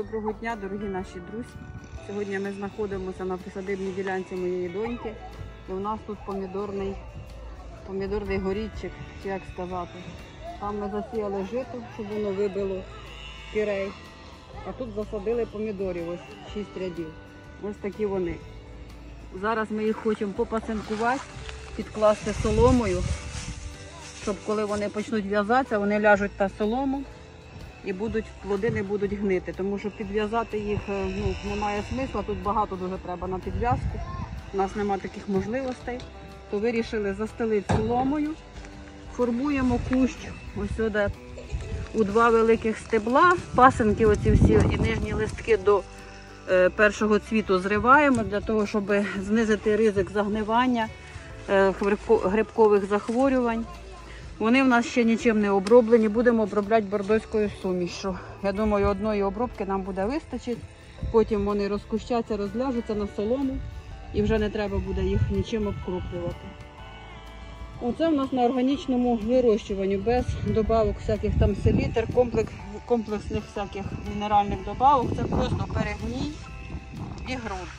Доброго дня, дорогі наші друзі. Сьогодні ми знаходимося на присадибній ділянці моєї доньки. І у нас тут помідорний, помідорний горіччик, чи як сказати. Там ми засіяли жито, щоб воно вибило кірей. А тут засадили помідорів, ось 6 рядів. Ось такі вони. Зараз ми їх хочемо попасинкувати, підкласти соломою, щоб коли вони почнуть в'язатися, вони ляжуть на солому і будуть плоди не будуть гнити, тому що підв'язати їх е, ну, немає смисла. Тут багато дуже треба на підв'язку. У нас немає таких можливостей. То вирішили застелити соломою. Формуємо кущ ось сюди у два великих стебла. Пасинки, оці всі і нижні листки до е, першого цвіту зриваємо для того, щоб знизити ризик загнивання е, грибкових захворювань. Вони в нас ще нічим не оброблені. Будемо обробляти бордоською сумішю. Я думаю, одної обробки нам буде вистачить. Потім вони розкущаться, розляжуться на солому і вже не треба буде їх нічим обкроплювати. Оце в нас на органічному вирощуванні, без добавок всяких там селітер, комплекс, комплексних всяких мінеральних добавок. Це просто перегній і ґрунт.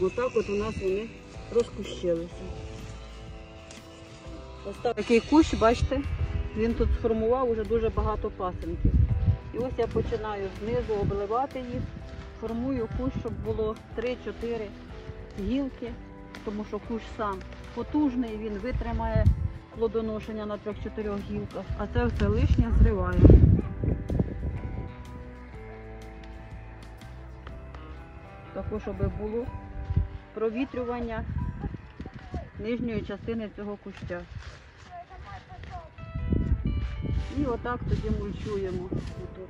Отак от у нас вони розкущилися. Ось так такий кущ, бачите, він тут сформував уже дуже багато пасинків. І ось я починаю знизу обливати їх, формую кущ, щоб було 3-4 гілки, тому що кущ сам потужний, він витримає плодоношення на 3-4 гілках, а це все лишнє зриваю. Також, щоб було провітрювання нижньої частини цього куща. І отак тоді мульчуємо отут.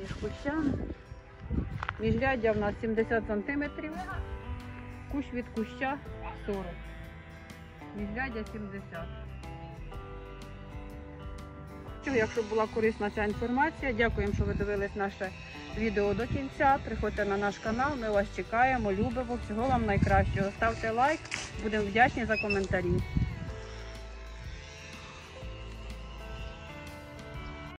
між кущами. Міжряддя в нас 70 см, кущ від куща 40. Міжряддя 70. Якщо була корисна ця інформація, дякуємо, що ви дивились наше відео до кінця. Приходьте на наш канал, ми вас чекаємо, любимо. Всього вам найкращого. Ставте лайк, будемо вдячні за коментарі.